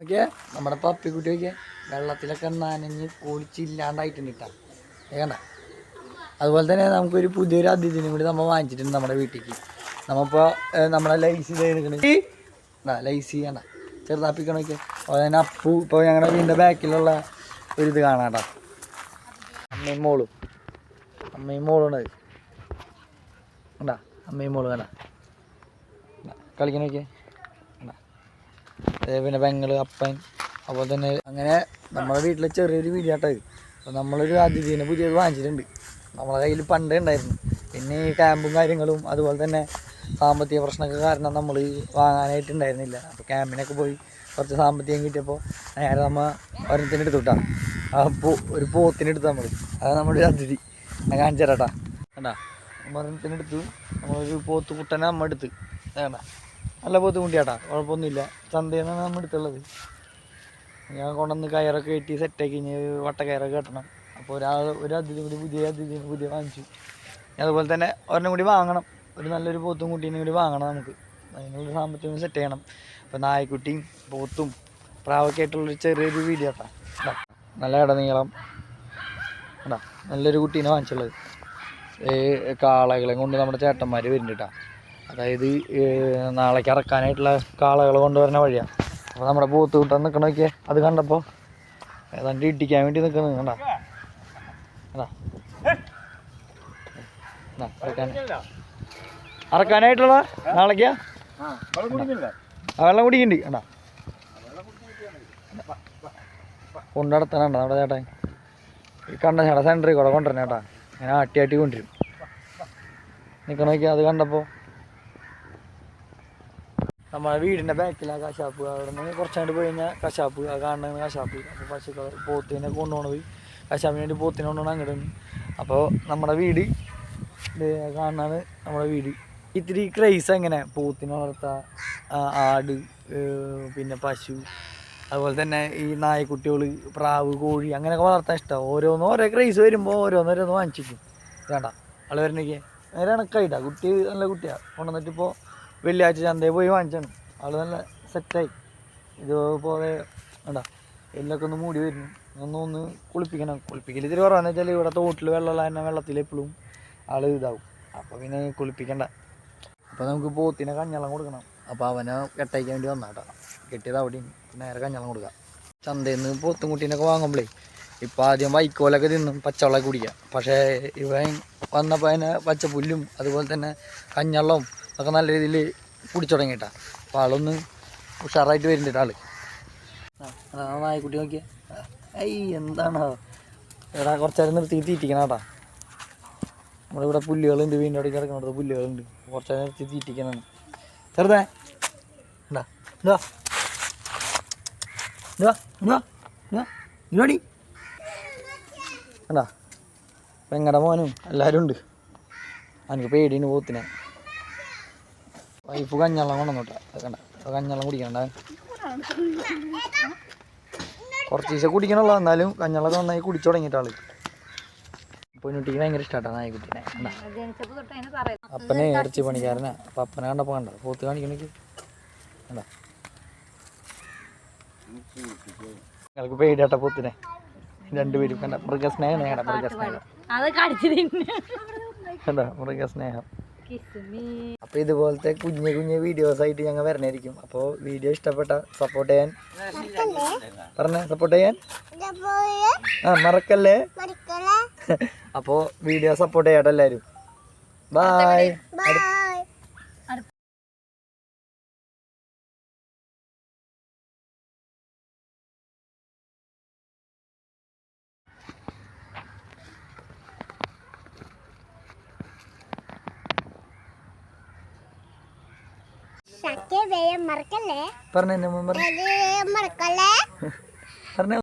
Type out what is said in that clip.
Okay നമ്മുടെ പപ്പിക്കുട്ടി ഒക്കെ വെള്ളത്തിലൊക്കെ നനഞ്ഞ് കുളിച്ചില്ലാണ്ടായിട്ടുണ്ട് കേട്ടോ അതുപോലെ തന്നെ നമുക്കൊരു പുതിയൊരു അതിഥിനും കൂടി നമ്മൾ വാങ്ങിച്ചിട്ടുണ്ട് നമ്മുടെ വീട്ടിലേക്ക്. നമ്മളിപ്പോൾ നമ്മളെ ലൈസി നിൽക്കണ. ലൈസി ആണ് ചെറുതാപ്പിക്കണൊക്കെ അതുപോലെ തന്നെ അപ്പു ഇപ്പോൾ ഞങ്ങളുടെ വീടിന്റെ ബാക്കിലുള്ള ഒരു ഇത് കാണാം കേട്ടോ അമ്മയും മോളും. അമ്മയും മോളും അത് കണ്ടാ? അമ്മയും മോളും കണ്ടാ. അതേ പിന്നെ പെങ്ങൾ അപ്പൻ അതുപോലെ തന്നെ അങ്ങനെ നമ്മുടെ വീട്ടിലെ ചെറിയൊരു വീടാട്ടോ ഇത്. അപ്പോൾ നമ്മളൊരു അതിഥീനെ പുതിയത് വാങ്ങിച്ചിട്ടുണ്ട്. നമ്മളെ കയ്യിൽ പണ്ടേ ഉണ്ടായിരുന്നു. പിന്നെ ഈ ക്യാമ്പും കാര്യങ്ങളും അതുപോലെ തന്നെ സാമ്പത്തിക പ്രശ്നമൊക്കെ കാരണം നമ്മൾ വാങ്ങാനായിട്ടുണ്ടായിരുന്നില്ല. അപ്പോൾ ക്യാമ്പിനൊക്കെ പോയി കുറച്ച് സാമ്പത്തികം കിട്ടിയപ്പോൾ നേരെ നമ്മൾ ഒരെണ്ണത്തിന് എടുത്തു വിട്ടാ. ആ പോ ഒരു പോത്തിനെടുത്ത് നമ്മൾ അത് നമ്മുടെ ഒരു അതിഥി. ഞാൻ കാണിച്ചു തരാട്ടാ കണ്ടാ ഒരെണ്ണത്തിന് എടുത്തു. നമ്മളൊരു പോത്ത് കുട്ടനെ നമ്മൾ എടുത്ത് വേണ്ട നല്ല ബുദ്ധിമുട്ടിയാട്ടാ കുഴപ്പമൊന്നുമില്ല. ചന്തയിൽ നിന്നാണ് നമ്മൾ എടുത്തുള്ളത്. ഞാൻ കൊണ്ടുവന്ന് കയറൊക്കെ കെട്ടി സെറ്റാക്കി കഴിഞ്ഞ് വട്ട കയറൊക്കെ കെട്ടണം. അപ്പോൾ ഒരാൾ ഒരു അതിഥി കൂടി പുതിയ അതിഥി പുതിയ വാങ്ങിച്ചു. ഇനി അതുപോലെ തന്നെ ഒരെണ്ണം കൂടി വാങ്ങണം. ഒരു നല്ലൊരു പോത്തും കുട്ടീനെ കൂടി വാങ്ങണം നമുക്ക്. അതിനുള്ള സാമ്പത്തികം സെറ്റ് ചെയ്യണം. അപ്പോൾ നായ്ക്കുട്ടിയും പോത്തും പ്രാവൊക്കെ ആയിട്ടുള്ളൊരു ചെറിയൊരു വീഡിയോ കേട്ടോ നല്ല ഇട നീളം. കേട്ടോ നല്ലൊരു കുട്ടീനെ വാങ്ങിച്ചുള്ളത്. കാളകളെ കൊണ്ട് നമ്മുടെ ചേട്ടന്മാർ വരുന്നുണ്ട് കേട്ടോ അതായത് നാളേക്ക് ഇറക്കാനായിട്ടുള്ള കാളകൾ കൊണ്ടുവരുന്ന വഴിയാണ് അപ്പോൾ നമ്മുടെ പോത്ത് കൂട്ടാൻ നിൽക്കണമൊക്കെ അത് കണ്ടപ്പോൾ ഏതാണ്ട് ഇട്ടിക്കാൻ വേണ്ടി നിൽക്കുന്നത് കണ്ടാ? അറക്കാനായിട്ടുള്ള നാളേക്കാ? വെള്ളം കുടിക്കുന്നുണ്ട് കണ്ടാ? കൊണ്ടടത്തണണ്ട നമ്മുടെ ചേട്ടൻ? ഈ കണ്ട ചേട്ടാ സെന്ററിൽ കൂടെ കൊണ്ടുവരണേട്ടാ ഇങ്ങനെ ആട്ടി ആട്ടി കൊണ്ടുവരും നിൽക്കണമൊക്കെ അത് കണ്ടപ്പോൾ നമ്മളെ വീടിന്റെ ബാക്കിലാണ് കശാപ്പ് അവിടെ നിന്ന് കുറച്ചങ്ങോട്ട് പോയി കഴിഞ്ഞാൽ കശാപ്പ് കാണുന്ന കശാപ്പ്. അപ്പോൾ പശുക്കൾ പോത്തിനെ കൊണ്ടുപോകണത് കശാപ്പിന് വേണ്ടി പോത്തിനെ കൊണ്ടുപോകണം അങ്ങോട്ടാണ് അപ്പോൾ നമ്മുടെ വീട് കാണാണ് നമ്മുടെ വീട്. ഇത്തിരി ക്രൈസ് എങ്ങനെ? പോത്തിനെ വളർത്ത ആട് പിന്നെ പശു അതുപോലെ തന്നെ ഈ നായക്കുട്ടികൾ പ്രാവ് കോഴി അങ്ങനെയൊക്കെ വളർത്താൻ ഇഷ്ടമാണ് ഓരോന്നും ഓരോ ക്രൈസ് വരുമ്പോൾ ഓരോന്നോരോന്ന് വാങ്ങിച്ചിരിക്കും. വേണ്ട ആൾ വരണേക്ക് നേരെ കണക്കായിട്ടാണ് കുട്ടി നല്ല കുട്ടിയാണ് കൊണ്ടുവന്നിട്ട് ഇപ്പോൾ വെള്ളിയാഴ്ച ചന്തയിൽ പോയി വാങ്ങിച്ചാണ് ആൾ നല്ല സെറ്റായി ഇതുപോലെ വേണ്ട എല്ലൊക്കെ ഒന്ന് മൂടി വരുന്നു ഒന്ന് ഒന്ന് കുളിപ്പിക്കണം. കുളിപ്പിക്കൽ ഇത്തിരി കുറവാന്ന് വെച്ചാൽ ഇവിടെ തോട്ടിൽ വെള്ളമുള്ള തന്നെ വെള്ളത്തിൽ എപ്പോഴും ആൾ ഇതാവും. അപ്പോൾ പിന്നെ കുളിപ്പിക്കണ്ട. അപ്പോൾ നമുക്ക് പോത്തിനെ കഞ്ഞളം കൊടുക്കണം. അപ്പോൾ അവനെ കെട്ടയ്ക്കാൻ വേണ്ടി വന്നാട്ടോ കെട്ടിയത് അവിടെയും നേരെ കഞ്ഞളം കൊടുക്കുക ചന്തയിൽ നിന്ന് പോത്തും കുട്ടീനൊക്കെ വാങ്ങുമ്പോഴേ ഇപ്പം ആദ്യം വൈക്കോലൊക്കെ തിന്നും പച്ചവെള്ളമൊക്കെ കുടിക്കുക പക്ഷേ ഇവൻ വന്നപ്പോൾ അതിനെ പച്ചപ്പുല്ലും അതുപോലെ തന്നെ കഞ്ഞള്ളവും ഒക്കെ നല്ല രീതിയിൽ കുടിച്ചു തുടങ്ങിയിട്ടാ. അപ്പോൾ ആളൊന്ന് ഉഷാറായിട്ട് വരുന്നുണ്ട് ആൾ. ആ, കുട്ടി നോക്കിയേ. ഐ എന്താണ്? എടാ കുറച്ച് നേരം നിർത്തി തീറ്റിക്കണം കേട്ടാ. നമ്മുടെ ഇവിടെ പുല്ലുകളുണ്ട് വീണ്ടും ഇടയ്ക്ക് കിടക്കുന്നത് പുല്ലുകളുണ്ട്. കുറച്ച് നേരം നിർത്തി തീറ്റിക്കണം ചെറുതേ. ഉണ്ടാ ഇതാ ഇതാ ഇതാ മോനും? എല്ലാവരും ഉണ്ട്. അനക്ക് പേടിന് പോത്തിനെ. വൈഫ് കഞ്ഞെള്ളം കൊണ്ടുവന്നോട്ടാ കണ്ട. കഞ്ഞെള്ളം കുടിക്കണ്ട. കുറച്ച് ദിവസം എന്നാലും കഞ്ഞെള്ളൊക്കെ നന്നായി കുടിച്ചു തുടങ്ങിയിട്ട് ആൾ. പൊന്നുട്ടിക്ക് ഭയങ്കര ഇഷ്ടമാട്ടാ നായക്കുട്ടീനെ അപ്പനെ ഇറച്ചി പണിക്കാരനാ. അപ്പൊ അപ്പനെ കണ്ടപ്പോ കണ്ട? പോത്ത് കാണിക്കണക്ക്. കണ്ടാ? പേടിയാട്ട പോത്തിനെ. രണ്ടുപേരും കണ്ട? മൃഗസ്നേഹം. കണ്ട? മൃഗസ്നേഹം. കണ്ട? മൃഗസ്നേഹം. അപ്പോൾ ഇതുപോലത്തെ കുഞ്ഞു കുഞ്ഞു വീഡിയോസ് ആയിട്ട് ഞങ്ങൾ വരണായിരിക്കും അപ്പോൾ വീഡിയോ ഇഷ്ടപ്പെട്ട സപ്പോർട്ട് ചെയ്യാൻ. പറഞ്ഞ സപ്പോർട്ട് ചെയ്യാൻ? ആ മറക്കല്ലേ? അപ്പോൾ വീഡിയോ സപ്പോർട്ട് ചെയ്യാട്ടോ എല്ലാവരും ബായ് സത്യ വേഗം മറക്കല്ലേ? പറഞ്ഞു മറക്കല്ലേ? പറഞ്ഞ.